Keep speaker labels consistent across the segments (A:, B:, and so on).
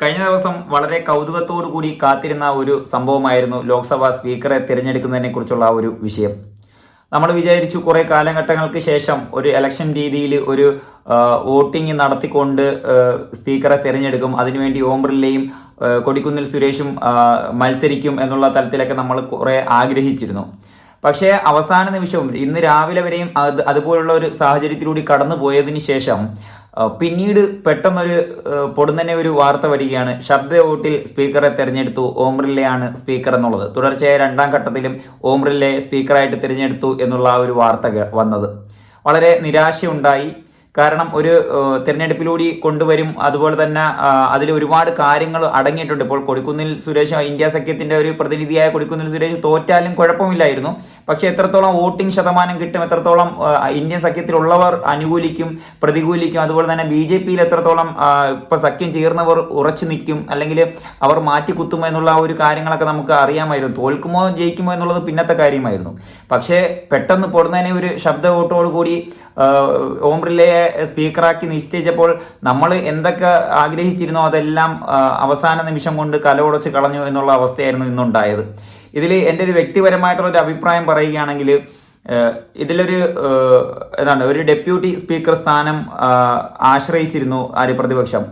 A: കഴിഞ്ഞ ദിവസം വളരെ കൂടി കാത്തിരുന്ന ഒരു സംഭവമായിരുന്നു ലോക്സഭാ സ്പീക്കറെ തിരഞ്ഞെടുക്കുന്നതിനെ കുറിച്ചുള്ള ഒരു വിഷയം. നമ്മൾ വിചാരിച്ചു കുറേ കാലഘട്ടങ്ങൾക്ക് ശേഷം ഒരു ഇലക്ഷൻ രീതിയിൽ ഒരു വോട്ടിംഗ് നടത്തിക്കൊണ്ട് സ്പീക്കറെ തിരഞ്ഞെടുക്കും. അതിനുവേണ്ടി ഓം ബിർലയും കൊടിക്കുന്നിൽ സുരേഷും മത്സരിക്കും എന്നുള്ള തലത്തിലൊക്കെ നമ്മൾ കുറേ ആഗ്രഹിച്ചിരുന്നു. പക്ഷേ അവസാന നിമിഷവും ഇന്ന് രാവിലെ വരെയും അത് അതുപോലുള്ള ഒരു സാഹചര്യത്തിലൂടെ കടന്നു പോയതിന് ശേഷം പിന്നീട് പെട്ടെന്നൊരു പൊടുന്നനെ ഒരു വാർത്ത വരികയാണ്. ശബ്ദ വോട്ടിൽ സ്പീക്കറെ തിരഞ്ഞെടുത്തു ഓം സ്പീക്കർ എന്നുള്ളത്. തുടർച്ചയായ രണ്ടാം ഘട്ടത്തിലും ഓം ബിർളയെ സ്പീക്കറായിട്ട് തിരഞ്ഞെടുത്തു എന്നുള്ള ആ ഒരു വാർത്ത വന്നത്. വളരെ നിരാശയുണ്ടായി. കാരണം ഒരു തിരഞ്ഞെടുപ്പിലൂടെ കൊണ്ടുവരും. അതുപോലെ തന്നെ അതിൽ ഒരുപാട് കാര്യങ്ങൾ അടങ്ങിയിട്ടുണ്ട്. ഇപ്പോൾ കൊടിക്കുന്നിൽ സുരേഷ് ഇന്ത്യ സഖ്യത്തിന്റെ ഒരു പ്രതിനിധിയായ കൊടിക്കുന്നിൽ സുരേഷ് തോറ്റാലും കുഴപ്പമില്ലായിരുന്നു. പക്ഷെ എത്രത്തോളം വോട്ടിംഗ് ശതമാനം കിട്ടും എത്രത്തോളം ഇന്ത്യൻ സഖ്യത്തിലുള്ളവർ അനുകൂലിക്കും പ്രതികൂലിക്കും അതുപോലെ തന്നെ ബി ജെ പിയിൽ എത്രത്തോളം ഇപ്പൊ സഖ്യം ചേർന്നവർ ഉറച്ചു നിൽക്കും അല്ലെങ്കിൽ അവർ മാറ്റിക്കുത്തുമോ എന്നുള്ള ഒരു കാര്യങ്ങളൊക്കെ നമുക്ക് അറിയാമായിരുന്നു. തോൽക്കുമോ ജയിക്കുമോ എന്നുള്ളത് പിന്നത്തെ കാര്യമായിരുന്നു. പക്ഷേ പെട്ടെന്ന് പൊടുന്നതിനെ ഒരു ശബ്ദ വോട്ടോട് കൂടി ഓം ബിർളയെ സ്പീക്കറാക്കി നിശ്ചയിച്ചപ്പോൾ നമ്മൾ എന്തൊക്കെ ആഗ്രഹിച്ചിരുന്നോ അതെല്ലാം അവസാന നിമിഷം കൊണ്ട് കലവുടച്ച് കളഞ്ഞു എന്നുള്ള അവസ്ഥയായിരുന്നു ഇന്നുണ്ടായത്. ഇതിൽ എന്റെ ഒരു വ്യക്തിപരമായിട്ടുള്ള ഒരു അഭിപ്രായം പറയുകയാണെങ്കിൽ ഇതിലൊരു എന്താണ് ഒരു ഡെപ്യൂട്ടി സ്പീക്കർ സ്ഥാനം ആശ്രയിച്ചിരുന്നു ആര് പ്രതിപക്ഷം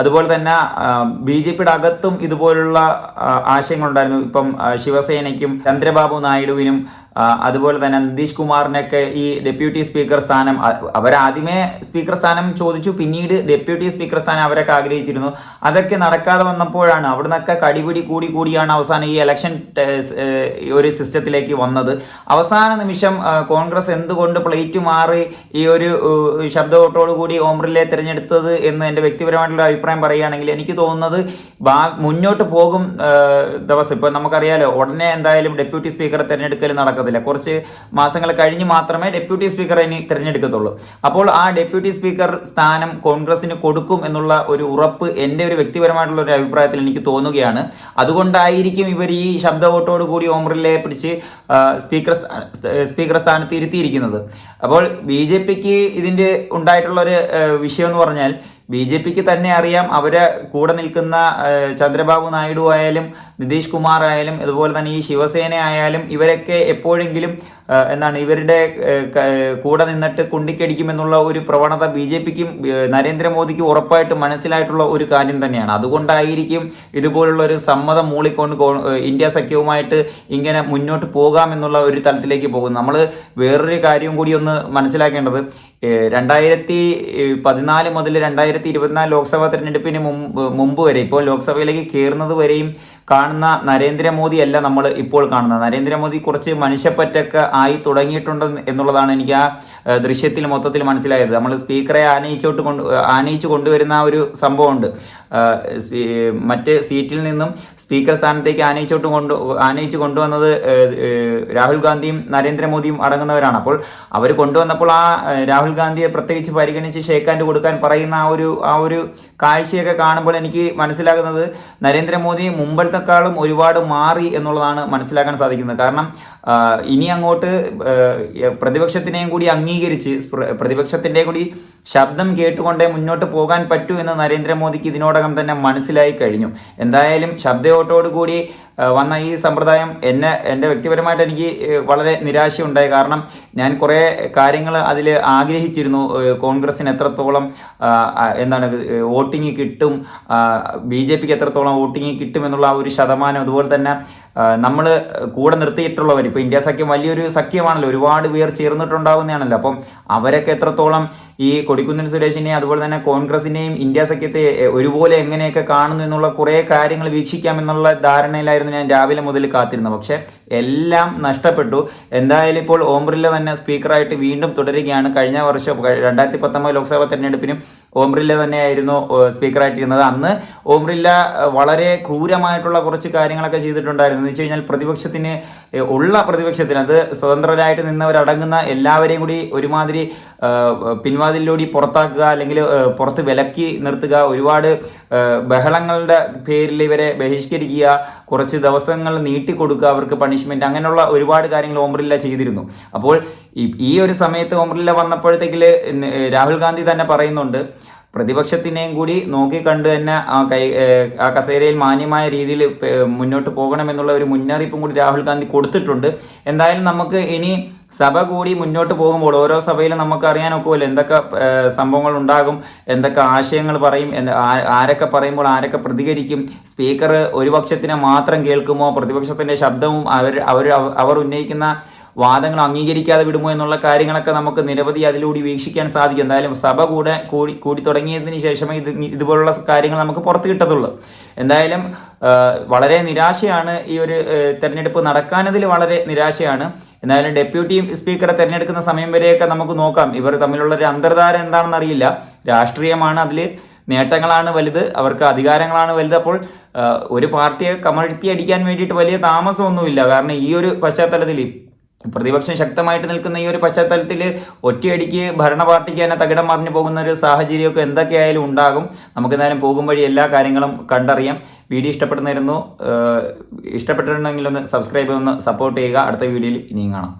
A: അതുപോലെ തന്നെ ബി ജെ പിയുടെ അകത്തും ഇതുപോലുള്ള ആശയങ്ങളുണ്ടായിരുന്നു. ഇപ്പം ശിവസേനയ്ക്കും ചന്ദ്രബാബു നായിഡുവിനും അതുപോലെ തന്നെ നിതീഷ് കുമാറിനൊക്കെ ഈ ഡെപ്യൂട്ടി സ്പീക്കർ സ്ഥാനം അവരാദ്യമേ സ്പീക്കർ സ്ഥാനം ചോദിച്ചു പിന്നീട് ഡെപ്യൂട്ടി സ്പീക്കർ സ്ഥാനം അവരൊക്കെ ആഗ്രഹിച്ചിരുന്നു. അതൊക്കെ നടക്കാതെ വന്നപ്പോഴാണ് അവിടുന്നൊക്കെ കടിപിടി കൂടി കൂടിയാണ് അവസാനം ഈ ഇലക്ഷൻ ഒരു സിസ്റ്റത്തിലേക്ക് വന്നത്. അവസാന നിമിഷം കോൺഗ്രസ് എന്തുകൊണ്ട് പ്ലേറ്റ് മാറി ഈ ഒരു ശബ്ദ കൂടി ഓംറിലെ തിരഞ്ഞെടുത്തത് എന്ന് എന്റെ വ്യക്തിപരമായിട്ടുള്ള അഭിപ്രായം പറയുകയാണെങ്കിൽ എനിക്ക് തോന്നുന്നത് മുന്നോട്ട് പോകും ദിവസം. ഇപ്പൊ നമുക്കറിയാലോ ഉടനെ എന്തായാലും ഡെപ്യൂട്ടി സ്പീക്കറെ തിരഞ്ഞെടുക്കൽ നടക്കത്തില്ല കുറച്ച് മാസങ്ങൾ കഴിഞ്ഞ് മാത്രമേ ഡെപ്യൂട്ടി സ്പീക്കറെ ഇനി തിരഞ്ഞെടുക്കത്തുള്ളൂ. അപ്പോൾ ആ ഡെപ്യൂട്ടി സ്പീക്കർ സ്ഥാനം കോൺഗ്രസിന് കൊടുക്കും എന്നുള്ള ഒരു ഉറപ്പ് എന്റെ ഒരു വ്യക്തിപരമായിട്ടുള്ള ഒരു അഭിപ്രായത്തിൽ എനിക്ക് തോന്നുകയാണ്. അതുകൊണ്ടായിരിക്കും ഇവർ ഈ ശബ്ദ വോട്ടോട് കൂടി ഓംറിലെ പിടിച്ച് സ്പീക്കർ സ്പീക്കർ സ്ഥാനത്ത് ഇരുത്തിയിരിക്കുന്നത്. അപ്പോൾ ബി ജെ പിക്ക് ഇതിന്റെ ഉണ്ടായിട്ടുള്ള ഒരു വിഷയം എന്ന് പറഞ്ഞാൽ ബി ജെ പിക്ക് തന്നെ അറിയാം. അവരെ കൂടെ നിൽക്കുന്ന ചന്ദ്രബാബു നായിഡു ആയാലും നിതീഷ് കുമാർ ആയാലും അതുപോലെ തന്നെ ഈ ശിവസേന ആയാലും ഇവരൊക്കെ എപ്പോഴെങ്കിലും എന്താണ് ഇവരുടെ കൂടെ നിന്നിട്ട് കുണ്ടിക്കടിക്കുമെന്നുള്ള ഒരു പ്രവണത ബി ജെ പിക്കും നരേന്ദ്രമോദിക്കും ഉറപ്പായിട്ട് മനസ്സിലായിട്ടുള്ള ഒരു കാര്യം തന്നെയാണ്. അതുകൊണ്ടായിരിക്കും ഇതുപോലുള്ള ഒരു സമ്മതം മൂളിക്കൊണ്ട് ഇന്ത്യ സഖ്യവുമായിട്ട് ഇങ്ങനെ മുന്നോട്ട് പോകാമെന്നുള്ള ഒരു തലത്തിലേക്ക് പോകുന്നു നമ്മൾ വേറൊരു കാര്യം കൂടി ഒന്ന് മനസ്സിലാക്കേണ്ടത് രണ്ടായിരത്തി പതിനാല് മുതൽ രണ്ടായിരത്തി ഇരുപത്തിനാല് ലോക്സഭാ തെരഞ്ഞെടുപ്പിന് മുമ്പ് വരെ ഇപ്പോൾ ലോക്സഭയിലേക്ക് കയറുന്നത് വരെയും കാണുന്ന നരേന്ദ്രമോദി അല്ല നമ്മൾ ഇപ്പോൾ കാണുന്നത്. നരേന്ദ്രമോദി കുറച്ച് മനുഷ്യപ്പറ്റൊക്കെ ആയി തുടങ്ങിയിട്ടുണ്ട് എന്നുള്ളതാണ് എനിക്ക് ആ ദൃശ്യത്തിൽ മൊത്തത്തിൽ മനസ്സിലായത്. നമ്മൾ സ്പീക്കറെ ആനയിച്ചോട്ട് കൊണ്ട് ആനയിച്ചു കൊണ്ടുവരുന്ന ഒരു സംഭവമുണ്ട്. മറ്റ് സീറ്റിൽ നിന്നും സ്പീക്കർ സ്ഥാനത്തേക്ക് ആനയിച്ചോട്ട് കൊണ്ട് ആനയിച്ചു കൊണ്ടുവന്നത് രാഹുൽ ഗാന്ധിയും നരേന്ദ്രമോദിയും അടങ്ങുന്നവരാണ്. അപ്പോൾ അവർ കൊണ്ടുവന്നപ്പോൾ ആ രാഹുൽ ഗാന്ധിയെ പ്രത്യേകിച്ച് പരിഗണിച്ച് ഷേക്കാൻഡ് കൊടുക്കാൻ പറയുന്ന ആ ഒരു ആ ഒരു കാഴ്ചയൊക്കെ കാണുമ്പോൾ എനിക്ക് മനസ്സിലാകുന്നത് നരേന്ദ്രമോദി മുമ്പത്തെക്കാളും ഒരുപാട് മാറി എന്നുള്ളതാണ് മനസ്സിലാക്കാൻ സാധിക്കുന്നത്. കാരണം ഇനി അങ്ങോട്ട് പ്രതിപക്ഷത്തിനെയും കൂടി അംഗീകരിച്ച് പ്ര- പ്രതിപക്ഷത്തിന്റെ കൂടി ശബ്ദം കേട്ടുകൊണ്ടേ മുന്നോട്ട് പോകാൻ പറ്റൂ എന്ന് നരേന്ദ്രമോദിക്ക് ഇതിനോടകം തന്നെ മനസ്സിലായി കഴിഞ്ഞു. എന്തായാലും ശബ്ദയോട്ടോട് കൂടി ആ, വന്ന ഈ സമ്പ്രദായം എന്നെ എന്റെ വ്യക്തിപരമായിട്ട് എനിക്ക് വളരെ നിരാശയുണ്ടായി. കാരണം ഞാൻ കുറേ കാര്യങ്ങൾ അതിൽ ആഗ്രഹിച്ചിരുന്നു. കോൺഗ്രസ്സിന് എത്രത്തോളം എന്താണ് വോട്ടിംഗ് കിട്ടും ബി ജെ പിക്ക് എത്രത്തോളം എന്നുള്ള ആ ഒരു ശതമാനം. അതുപോലെ തന്നെ നമ്മൾ കൂടെ നിർത്തിയിട്ടുള്ളവർ ഇപ്പോൾ ഇന്ത്യ സഖ്യം വലിയൊരു സഖ്യമാണല്ലോ ഒരുപാട് പേർ ചേർന്നിട്ടുണ്ടാവുന്നതാണല്ലോ. അപ്പം അവരൊക്കെ എത്രത്തോളം ഈ കൊടിക്കുന്നിൽ സുരേഷിനെയും അതുപോലെ തന്നെ കോൺഗ്രസിനെയും ഇന്ത്യ സഖ്യത്തെ ഒരുപോലെ എങ്ങനെയൊക്കെ കാണുന്നു എന്നുള്ള കുറേ കാര്യങ്ങൾ വീക്ഷിക്കാം എന്നുള്ള ധാരണയിലായിരുന്നു ഞാൻ രാവിലെ മുതൽ കാത്തിരുന്നത്. പക്ഷേ എല്ലാം നഷ്ടപ്പെട്ടു. എന്തായാലും ഇപ്പോൾ ഓം തന്നെ സ്പീക്കറായിട്ട് വീണ്ടും തുടരുകയാണ്. കഴിഞ്ഞ വർഷം രണ്ടായിരത്തി പത്തൊമ്പത് ലോക്സഭാ തെരഞ്ഞെടുപ്പിനും ഓം ബിർള തന്നെയായിരുന്നു സ്പീക്കറായിട്ടിരുന്നത്. അന്ന് ഓം വളരെ ക്രൂരമായിട്ടുള്ള കുറച്ച് കാര്യങ്ങളൊക്കെ ചെയ്തിട്ടുണ്ടായിരുന്നു. എന്ന് വെച്ച് കഴിഞ്ഞാൽ പ്രതിപക്ഷത്തിന് ഉള്ള പ്രതിപക്ഷത്തിന് അത് സ്വതന്ത്രരായിട്ട് നിന്നവരടങ്ങുന്ന എല്ലാവരെയും കൂടി ഒരുമാതിരി പിൻവാതിലൂടെ പുറത്താക്കുക അല്ലെങ്കിൽ പുറത്ത് വിലക്കി നിർത്തുക ഒരുപാട് ബഹളങ്ങളുടെ പേരിൽ ഇവരെ ബഹിഷ്കരിക്കുക കുറച്ച് ദിവസങ്ങൾ നീട്ടിക്കൊടുക്കുക അവർക്ക് പണിഷ്മെന്റ് അങ്ങനെയുള്ള ഒരുപാട് കാര്യങ്ങൾ ഓംറില്ല ചെയ്തിരുന്നു. അപ്പോൾ ഈ- ഒരു സമയത്ത് ഓംറില്ല വന്നപ്പോഴത്തേക്കിൽ രാഹുൽ ഗാന്ധി തന്നെ പറയുന്നുണ്ട് പ്രതിപക്ഷത്തിനെയും കൂടി നോക്കിക്കണ്ട് തന്നെ ആ കൈ ആ കസേരയിൽ മാന്യമായ രീതിയിൽ മുന്നോട്ട് പോകണമെന്നുള്ള ഒരു മുന്നറിയിപ്പും കൂടി രാഹുൽ ഗാന്ധി കൊടുത്തിട്ടുണ്ട്. എന്തായാലും നമുക്ക് ഇനി സഭ കൂടി മുന്നോട്ട് പോകുമ്പോൾ ഓരോ സഭയിലും നമുക്ക് അറിയാനൊക്കുമല്ലോ എന്തൊക്കെ സംഭവങ്ങൾ ഉണ്ടാകും എന്തൊക്കെ ആശയങ്ങൾ പറയും ആരൊക്കെ പറയുമ്പോൾ ആരൊക്കെ പ്രതികരിക്കും സ്പീക്കർ ഒരു പക്ഷത്തിനെ മാത്രം കേൾക്കുമോ പ്രതിപക്ഷത്തിന്റെ ശബ്ദവും അവർ അവർ അവർ ഉന്നയിക്കുന്ന വാദങ്ങൾ അംഗീകരിക്കാതെ വിടുമോ എന്നുള്ള കാര്യങ്ങളൊക്കെ നമുക്ക് നിരവധി അതിലൂടെ വീക്ഷിക്കാൻ സാധിക്കും. എന്തായാലും സഭ കൂടെ കൂടി കൂടി തുടങ്ങിയതിന് ശേഷമേ ഇത് ഇതുപോലുള്ള കാര്യങ്ങൾ നമുക്ക് പുറത്തു കിട്ടത്തുള്ളൂ. എന്തായാലും വളരെ നിരാശയാണ് ഈ ഒരു തെരഞ്ഞെടുപ്പ് നടക്കാനതിൽ വളരെ നിരാശയാണ്. എന്തായാലും ഡെപ്യൂട്ടി സ്പീക്കറെ തിരഞ്ഞെടുക്കുന്ന സമയം വരെയൊക്കെ നമുക്ക് നോക്കാം. ഇവർ തമ്മിലുള്ള ഒരു അന്തർധാര എന്താണെന്ന് അറിയില്ല. രാഷ്ട്രീയമാണ് അതിൽ നേട്ടങ്ങളാണ് വലുത്. അവർക്ക് അധികാരങ്ങളാണ് വലുത്. അപ്പോൾ ഒരു പാർട്ടിയെ കമഴ്ത്തി അടിക്കാൻ വേണ്ടിയിട്ട് വലിയ താമസമൊന്നുമില്ല. കാരണം ഈ ഒരു പശ്ചാത്തലത്തിൽ പ്രതിപക്ഷം ശക്തമായിട്ട് നിൽക്കുന്ന ഈ ഒരു പശ്ചാത്തലത്തിൽ ഒറ്റയടിക്ക് ഭരണ പാർട്ടിക്ക് തന്നെ തകിടം മറിഞ്ഞു പോകുന്ന ഒരു സാഹചര്യമൊക്കെ എന്തൊക്കെയായാലും ഉണ്ടാകും. നമുക്ക് എന്തായാലും പോകും വഴി എല്ലാ കാര്യങ്ങളും കണ്ടറിയാം. വീഡിയോ ഇഷ്ടപ്പെടുന്നിരുന്നു ഇഷ്ടപ്പെട്ടിട്ടുണ്ടെങ്കിൽ ഒന്ന് സബ്സ്ക്രൈബ് ഒന്ന് സപ്പോർട്ട് ചെയ്യുക. അടുത്ത വീഡിയോയിൽ ഇനിയും കാണാം.